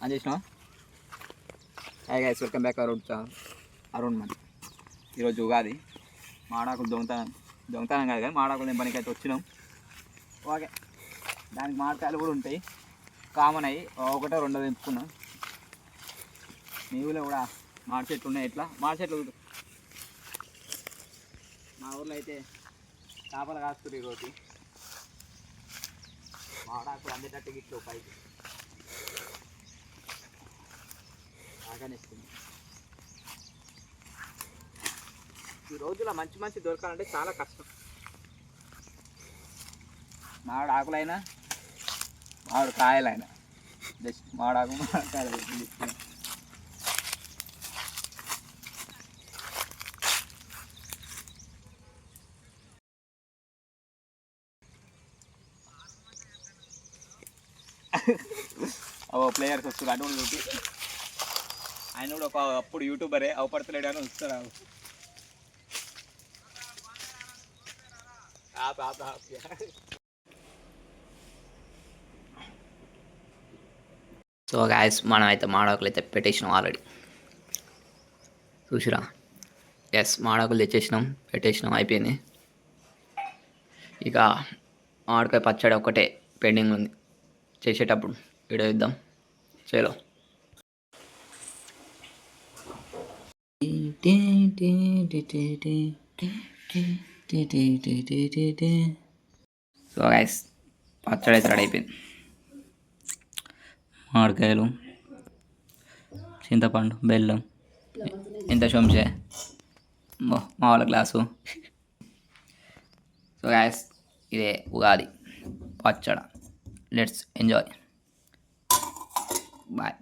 అని చేసినావా? Hi guys welcome back Arun Arun మన ఈరోజు ఉగాది. మాడాకులు దొంగతనం. దొంగతనం కాదు కానీ మాడాకులు నేను పనికి అయితే వచ్చినాం. ఓకే. దానికి మాడకాయలు కూడా ఉంటాయి. కామన్ అయ్యి ఒకటో రెండో తెంపుకున్నాం. మీ ఊళ్ళో కూడా మాడి చెట్లు ఉన్నాయి. ఎట్లా? మాడి చెట్లు మా ఊర్లో అయితే చేపలు కాస్తుంది ఈరోజు. మాడాకులు అందేటట్టు ఇట్లు పైకి బాగానే ఈ రోజుల్లో మంచి మంచి దొరకాలంటే చాలా కష్టం. మామిడి ఆకులైనా మామిడి కాయలైనా. జస్ట్ మామిడాకు మామిడికాయలు తీసుకున్నాం ఓ ప్లేయర్స్ వస్తున్నారు అటువంటి ఆయన కూడా ఒక అప్పుడు యూట్యూబరే అవపడతలేడు అని వస్తారు సో గాయస్ మనం అయితే మాడాకులు అయితే పెట్టేసినాం ఆల్రెడీ చూసిరా? ఎస్ మాడాకులు తెచ్చేసినాం పెట్టేసినాం అయిపోయింది. ఇక మామిడికాయ పచ్చడి ఒకటే పెండింగ్ ఉంది. చేసేటప్పుడు వీడియో ఇద్దాం. చేలో సో గైస్ పచ్చడి అయితే రెడీ అయిపోయింది. మామిడికాయలు చింతపండు బెల్లం ఇంత చెంచే మామూలు గ్లాసు. సో గ్యాస్ ఇదే ఉగాది. పచ్చడ. Let's enjoy bye